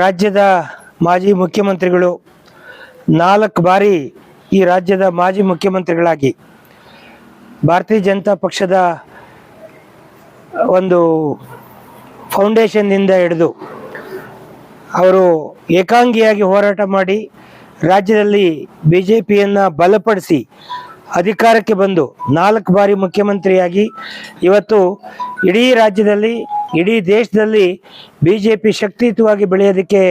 ರಾಜ್ಯದ ಮಾಜಿ ಮುಖ್ಯಮಂತ್ರಿಗಳು ನಾಲ್ಕು ಬಾರಿ ಈ ರಾಜ್ಯದ ಮಾಜಿ ಮುಖ್ಯಮಂತ್ರಿಗಳಾಗಿ ಭಾರತೀಯ ಜನತಾ ಪಕ್ಷದ ಒಂದು ಫೌಂಡೇಶನ್ನಿಂದ ಹಿಡಿದು ಅವರು ಏಕಾಂಗಿಯಾಗಿ ಹೋರಾಟ ಮಾಡಿ ರಾಜ್ಯದಲ್ಲಿ ಬಿ ಜೆ ಪಿಯನ್ನು ಬಲಪಡಿಸಿ ಅಧಿಕಾರಕ್ಕೆ ಬಂದು ನಾಲ್ಕು ಬಾರಿ ಮುಖ್ಯಮಂತ್ರಿಯಾಗಿ ಇವತ್ತು ಇಡೀ ರಾಜ್ಯದಲ್ಲಿ, ಇಡೀ ದೇಶದಲ್ಲಿ ಬಿ ಜೆ ಪಿ ಶಕ್ತಿಯುತವಾಗಿ ಬೆಳೆಯೋದಕ್ಕೆ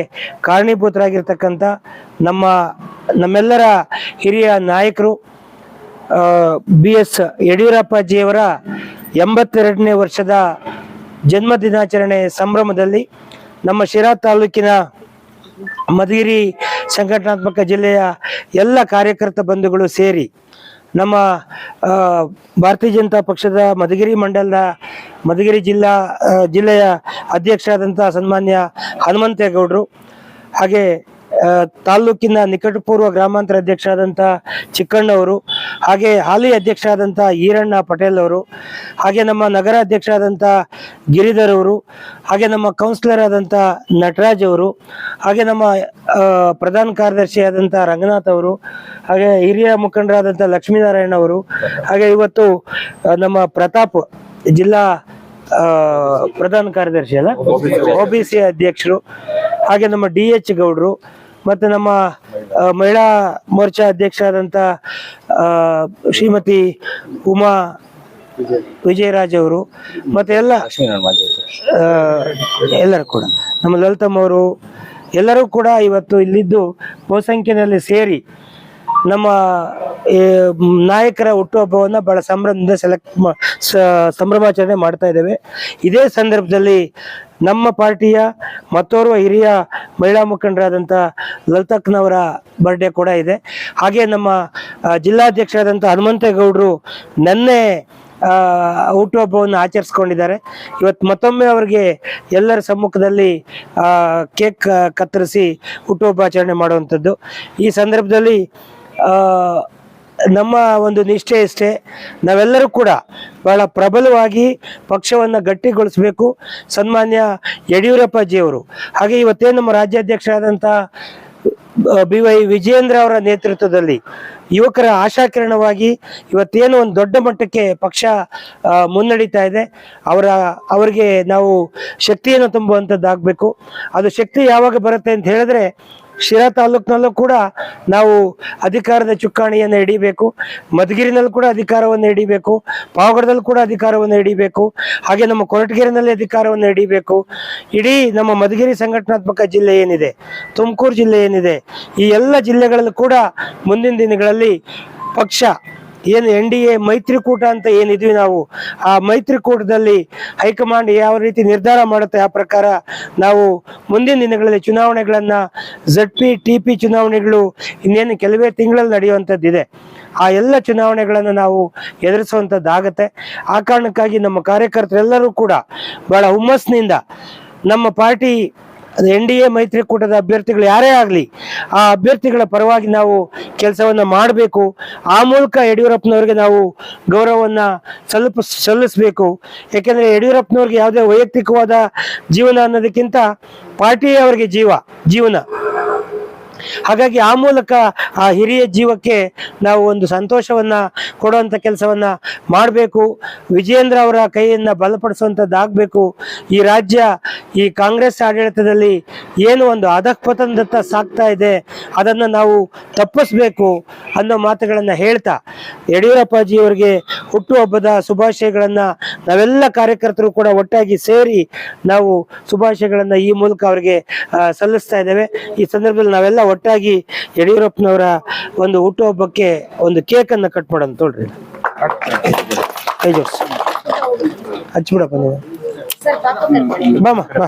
ಕಾರಣೀಭೂತರಾಗಿರ್ತಕ್ಕಂಥ ನಮ್ಮ, ನಮ್ಮೆಲ್ಲರ ಹಿರಿಯ ನಾಯಕರು ಬಿ ಎಸ್ ಯಡಿಯೂರಪ್ಪಾಜಿಯವರ ಎಂಬತ್ತೆರಡನೇ ವರ್ಷದ ಜನ್ಮ ದಿನಾಚರಣೆ ಸಂಭ್ರಮದಲ್ಲಿ ನಮ್ಮ ಶಿರಾ ತಾಲೂಕಿನ ಮಧುಗಿರಿ ಸಂಘಟನಾತ್ಮಕ ಜಿಲ್ಲೆಯ ಎಲ್ಲ ಕಾರ್ಯಕರ್ತ ಬಂಧುಗಳು ಸೇರಿ ನಮ್ಮ ಭಾರತೀಯ ಜನತಾ ಪಕ್ಷದ ಮಧುಗಿರಿ ಮಂಡಲದ ಮಧುಗಿರಿ ಜಿಲ್ಲಾ ಜಿಲ್ಲೆಯ ಅಧ್ಯಕ್ಷರಾದಂಥ ಸನ್ಮಾನ್ಯ ಹನುಮಂತೇಗೌಡರು ಹಾಗೆ ಆ, ತಾಲೂಕಿನ ನಿಕಟಪೂರ್ವ ಗ್ರಾಮಾಂತರ ಅಧ್ಯಕ್ಷರಾದಂಥ ಚಿಕ್ಕಣ್ಣವರು ಹಾಗೆ ಹಾಲಿ ಅಧ್ಯಕ್ಷರಾದಂಥ ಈರಣ್ಣ ಪಟೇಲ್ ಅವರು ಹಾಗೆ ನಮ್ಮ ನಗರ ಅಧ್ಯಕ್ಷರಾದಂಥ ಗಿರಿಧರ್ ಅವರು ಹಾಗೆ ನಮ್ಮ ಕೌನ್ಸಿಲರ್ ಆದಂಥ ನಟರಾಜ್ ಅವರು ಹಾಗೆ ನಮ್ಮ ಪ್ರಧಾನ ಕಾರ್ಯದರ್ಶಿ ಆದಂಥ ರಂಗನಾಥ್ ಅವರು ಹಾಗೆ ಹಿರಿಯ ಮುಖಂಡರಾದಂಥ ಲಕ್ಷ್ಮೀನಾರಾಯಣ ಅವರು ಹಾಗೆ ಇವತ್ತು ನಮ್ಮ ಪ್ರತಾಪ್ ಜಿಲ್ಲಾ ಪ್ರಧಾನ ಕಾರ್ಯದರ್ಶಿ ಅಲ್ಲ ಒ ಬಿ ಸಿ ಅಧ್ಯಕ್ಷರು ಹಾಗೆ ನಮ್ಮ ಡಿ ಎಚ್ ಗೌಡ್ರು ಮತ್ತು ನಮ್ಮ ಮಹಿಳಾ ಮೋರ್ಚಾ ಅಧ್ಯಕ್ಷರಾದಂಥ ಆ, ಶ್ರೀಮತಿ ಉಮಾ ವಿಜಯರಾಜ್ ಅವರು ಮತ್ತು ಎಲ್ಲ ಎಲ್ಲರೂ ಕೂಡ ನಮ್ಮ ಲಲಿತಮ್ಮ ಅವರು ಎಲ್ಲರೂ ಕೂಡ ಇವತ್ತು ಇಲ್ಲಿದ್ದು ಬಹುಸಂಖ್ಯೆಯಲ್ಲಿ ಸೇರಿ ನಮ್ಮ ನಾಯಕರ ಹುಟ್ಟುಹಬ್ಬವನ್ನು ಬಹಳ ಸಂಭ್ರಮದಿಂದ ಸೆಲೆಕ್ಟ್ ಸಂಭ್ರಮಾಚರಣೆ ಮಾಡ್ತಾ ಇದ್ದೇವೆ. ಇದೇ ಸಂದರ್ಭದಲ್ಲಿ ನಮ್ಮ ಪಾರ್ಟಿಯ ಮತ್ತೋರ್ವ ಹಿರಿಯ ಮಹಿಳಾ ಮುಖಂಡರಾದಂಥ ಲಲಿತಕ್ನವರ ಬರ್ಡೇ ಕೂಡ ಇದೆ. ಹಾಗೆ ನಮ್ಮ ಜಿಲ್ಲಾಧ್ಯಕ್ಷರಾದಂಥ ಹನುಮಂತೇಗೌಡರು ನೆನ್ನೆ ಹುಟ್ಟುಹಬ್ಬವನ್ನು ಆಚರಿಸ್ಕೊಂಡಿದ್ದಾರೆ. ಇವತ್ತು ಮತ್ತೊಮ್ಮೆ ಅವರಿಗೆ ಎಲ್ಲರ ಸಮ್ಮುಖದಲ್ಲಿ ಕೇಕ್ ಕತ್ತರಿಸಿ ಹುಟ್ಟುಹಬ್ಬ ಆಚರಣೆ ಮಾಡುವಂಥದ್ದು ಈ ಸಂದರ್ಭದಲ್ಲಿ ನಮ್ಮ ಒಂದು ನಿಷ್ಠೆ ಇಷ್ಟೇ. ನಾವೆಲ್ಲರೂ ಕೂಡ ಬಹಳ ಪ್ರಬಲವಾಗಿ ಪಕ್ಷವನ್ನು ಗಟ್ಟಿಗೊಳಿಸಬೇಕು. ಸನ್ಮಾನ್ಯ ಯಡಿಯೂರಪ್ಪಾಜಿಯವರು. ಹಾಗೆ ಇವತ್ತೇ ನಮ್ಮ ರಾಜ್ಯಾಧ್ಯಕ್ಷರಾದಂಥ ಬಿ ವೈ ವಿಜಯೇಂದ್ರ ಅವರ ನೇತೃತ್ವದಲ್ಲಿ ಯುವಕರ ಆಶಾಕಿರಣವಾಗಿ ಇವತ್ತೇನು ಒಂದು ದೊಡ್ಡ ಮಟ್ಟಕ್ಕೆ ಪಕ್ಷ ಮುನ್ನಡೀತಾ ಇದೆ. ಅವರ, ಅವರಿಗೆ ನಾವು ಶಕ್ತಿಯನ್ನು ತುಂಬುವಂಥದ್ದಾಗಬೇಕು. ಅದು ಶಕ್ತಿ ಯಾವಾಗ ಬರುತ್ತೆ ಅಂತ ಹೇಳಿದ್ರೆ ಶಿರಾ ತಾಲೂಕಿನಲ್ಲೂ ಕೂಡ ನಾವು ಅಧಿಕಾರದ ಚುಕ್ಕಾಣಿಯನ್ನು ಹಿಡಿಬೇಕು, ಮಧುಗಿರಿನಲ್ಲೂ ಕೂಡ ಅಧಿಕಾರವನ್ನು ಹಿಡಿಬೇಕು, ಪಾವಗಡದಲ್ಲೂ ಕೂಡ ಅಧಿಕಾರವನ್ನು ಹಿಡಿಬೇಕು, ಹಾಗೆ ನಮ್ಮ ಕೊರಟಗೆರೆನಲ್ಲಿ ಅಧಿಕಾರವನ್ನು ಹಿಡಿಬೇಕು. ಇಡೀ ನಮ್ಮ ಮಧುಗಿರಿ ಸಂಘಟನಾತ್ಮಕ ಜಿಲ್ಲೆ ಏನಿದೆ, ತುಮಕೂರು ಜಿಲ್ಲೆ ಏನಿದೆ, ಈ ಎಲ್ಲ ಜಿಲ್ಲೆಗಳಲ್ಲೂ ಕೂಡ ಮುಂದಿನ ದಿನಗಳಲ್ಲಿ ಪಕ್ಷ ಏನು ಎನ್ ಡಿ ಎ ಮೈತ್ರಿಕೂಟ ಅಂತ ಏನಿದ್ವಿ ನಾವು, ಆ ಮೈತ್ರಿಕೂಟದಲ್ಲಿ ಹೈಕಮಾಂಡ್ ಯಾವ ರೀತಿ ನಿರ್ಧಾರ ಮಾಡುತ್ತೆ ಆ ಪ್ರಕಾರ ನಾವು ಮುಂದಿನ ದಿನಗಳಲ್ಲಿ ಚುನಾವಣೆಗಳನ್ನ ಝಡ್ ಪಿ ಟಿ ಪಿ ಚುನಾವಣೆಗಳು ಇನ್ನೇನು ಕೆಲವೇ ತಿಂಗಳಲ್ಲಿ ನಡೆಯುವಂಥದ್ದಿದೆ. ಆ ಎಲ್ಲ ಚುನಾವಣೆಗಳನ್ನು ನಾವು ಎದುರಿಸುವಂಥದ್ದಾಗತ್ತೆ. ಆ ಕಾರಣಕ್ಕಾಗಿ ನಮ್ಮ ಕಾರ್ಯಕರ್ತರೆಲ್ಲರೂ ಕೂಡ ಬಹಳ ಹುಮ್ಮಸ್ಸಿನಿಂದ ನಮ್ಮ ಪಾರ್ಟಿ ಎನ್ ಡಿ ಎ ಮೈತ್ರಿಕೂಟದ ಅಭ್ಯರ್ಥಿಗಳು ಯಾರೇ ಆಗಲಿ, ಆ ಅಭ್ಯರ್ಥಿಗಳ ಪರವಾಗಿ ನಾವು ಕೆಲಸವನ್ನು ಮಾಡಬೇಕು. ಆ ಮೂಲಕ ಯಡಿಯೂರಪ್ಪನವ್ರಿಗೆ ನಾವು ಗೌರವವನ್ನು ಸಲ್ಪ, ಸಲ್ಲಿಸಬೇಕು. ಯಾಕೆಂದರೆ ಯಡಿಯೂರಪ್ಪನವ್ರಿಗೆ ಯಾವುದೇ ವೈಯಕ್ತಿಕವಾದ ಜೀವನ ಅನ್ನೋದಕ್ಕಿಂತ ಪಾರ್ಟಿಯೇ ಅವರಿಗೆ ಜೀವ, ಜೀವನ. ಹಾಗಾಗಿ ಆ ಮೂಲಕ ಆ ಹಿರಿಯ ಜೀವಕ್ಕೆ ನಾವು ಒಂದು ಸಂತೋಷವನ್ನ ಕೊಡುವಂತ ಕೆಲಸವನ್ನ ಮಾಡಬೇಕು. ವಿಜಯೇಂದ್ರ ಅವರ ಕೈಯನ್ನ ಬಲಪಡಿಸುವಂತದ್ದಾಗಬೇಕು. ಈ ರಾಜ್ಯ, ಈ ಕಾಂಗ್ರೆಸ್ ಆಡಳಿತದಲ್ಲಿ ಏನು ಒಂದು ಅಧಃಪತನದತ್ತ ಸಾಕ್ತಾ ಇದೆ, ಅದನ್ನ ನಾವು ತಪ್ಪಿಸ್ಬೇಕು ಅನ್ನೋ ಮಾತುಗಳನ್ನು ಹೇಳ್ತಾ ಯಡಿಯೂರಪ್ಪಾಜಿಯವರಿಗೆ ಹುಟ್ಟುಹಬ್ಬದ ಶುಭಾಶಯಗಳನ್ನು ನಾವೆಲ್ಲ ಕಾರ್ಯಕರ್ತರು ಕೂಡ ಒಟ್ಟಾಗಿ ಸೇರಿ ನಾವು ಶುಭಾಶಯಗಳನ್ನು ಈ ಮೂಲಕ ಅವರಿಗೆ ಸಲ್ಲಿಸ್ತಾ ಇದ್ದೇವೆ. ಈ ಸಂದರ್ಭದಲ್ಲಿ ನಾವೆಲ್ಲ ಒಟ್ಟಾಗಿ ಯಡಿಯೂರಪ್ಪನವರ ಒಂದು ಹುಟ್ಟುಹಬ್ಬಕ್ಕೆ ಒಂದು ಕೇಕ್ ಅನ್ನ ಕಟ್ ಮಾಡೋಣ ತೋಳ್ರಿ. ಹಚ್ಬಿಡಪ್ಪ ನೀವು. ಬಾಮ ಬಾ.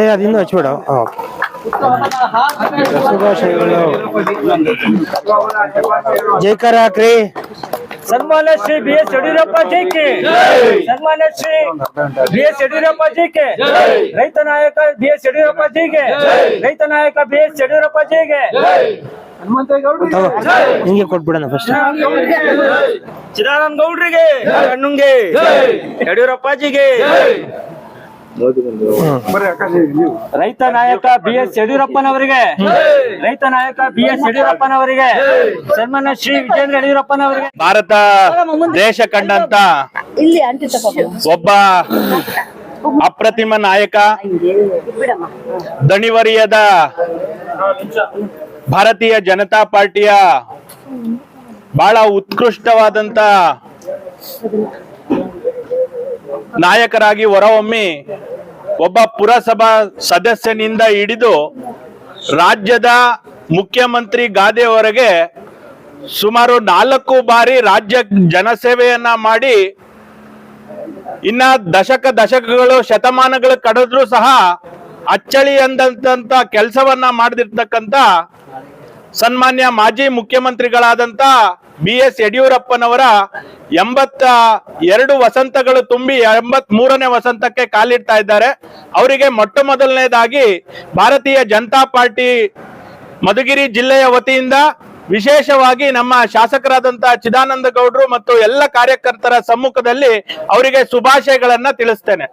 ಏ ಅದಿನ್ನೂ ಹಚ್ಬಿಡ. ಶುಭಾಶಯಗಳು. ಜೈಕಾರ ಹಾಕ್ರಿ. ಸನ್ಮಾನ್ಯ ಶ್ರೀ ಬಿ ಎಸ್ ಯಡಿಯೂರಪ್ಪ ಜಿ. ಕೆ ಸನ್ಮಾನ್ಯ ಶ್ರೀ ಬಿ ಎಸ್ ಯಡಿಯೂರಪ್ಪ ಜಿ. ಕೆ ರೈತ ನಾಯಕ ಬಿ ಎಸ್ ಯಡಿಯೂರಪ್ಪ ಜಿಗೆ. ರೈತ ನಾಯಕ ಬಿ ಎಸ್ ಯಡಿಯೂರಪ್ಪ ಜಿಗೆ. ಕೊಟ್ಬಿಡೋಣ ಫಸ್ಟ್ ಚಿದಾನಂದ ಗೌಡ್ರಿಗೆ ಕಣ್ಣುಂಗೆ. ಯಡಿಯೂರಪ್ಪಾಜಿಗೆ ರೈತ ನಾಯಕ ಬಿ ಎಸ್ ಯಡಿಯೂರಪ್ಪನವರಿಗೆ ರೈತ ನಾಯಕ ಬಿ ಎಸ್ ಯಡಿಯೂರಪ್ಪನವರಿಗೆ. ಸನ್ಮಾನ್ಯ ಶ್ರೀ ವಿಜೇಂದ್ರ ಯಡಿಯೂರಪ್ಪನವರಿಗೆ. ಭಾರತ ದೇಶ ಕಂಡಂತ ಒಬ್ಬ ಅಪ್ರತಿಮ ನಾಯಕ ದಣಿವರಿಯದ ಭಾರತೀಯ ಜನತಾ ಪಾರ್ಟಿಯ ಬಹಳ ಉತ್ಕೃಷ್ಟವಾದಂತ ನಾಯಕರಾಗಿ ಹೊರಹೊಮ್ಮಿ ಒಬ್ಬ ಪುರಸಭಾ ಸದಸ್ಯನಿಂದ ಹಿಡಿದು ರಾಜ್ಯದ ಮುಖ್ಯಮಂತ್ರಿ ಗಾದೆವರೆಗೆ ಸುಮಾರು ನಾಲ್ಕು ಬಾರಿ ರಾಜ್ಯ ಜನಸೇವೆಯನ್ನ ಮಾಡಿ ಇನ್ನ ದಶಕ ದಶಕಗಳು ಶತಮಾನಗಳು ಕಳೆದ್ರೂ ಸಹ ಅಚ್ಚಳಿ ಅಂದಂತ ಕೆಲಸವನ್ನ ಮಾಡದಿರ್ತಕ್ಕಂತ ಸನ್ಮಾನ್ಯ ಮಾಜಿ ಮುಖ್ಯಮಂತ್ರಿಗಳಾದಂತ ಬಿ ಎಸ್ ಯಡಿಯೂರಪ್ಪನವರ ಎಂಬತ್ತ ಎರಡು ವಸಂತಗಳು ತುಂಬಿ ಎಂಬತ್ ಮೂರನೇ ವಸಂತಕ್ಕೆ ಕಾಲಿಡ್ತಾ ಇದ್ದಾರೆ. ಅವರಿಗೆ ಮೊಟ್ಟ ಮೊದಲನೇದಾಗಿ ಭಾರತೀಯ ಜನತಾ ಪಾರ್ಟಿ ಮಧುಗಿರಿ ಜಿಲ್ಲೆಯ ವತಿಯಿಂದ ವಿಶೇಷವಾಗಿ ನಮ್ಮ ಶಾಸಕರಾದಂತ ಚಿದಾನಂದ ಗೌಡ್ರು ಮತ್ತು ಎಲ್ಲ ಕಾರ್ಯಕರ್ತರ ಸಮ್ಮುಖದಲ್ಲಿ ಅವರಿಗೆ ಶುಭಾಶಯಗಳನ್ನ ತಿಳಿಸ್ತೇನೆ.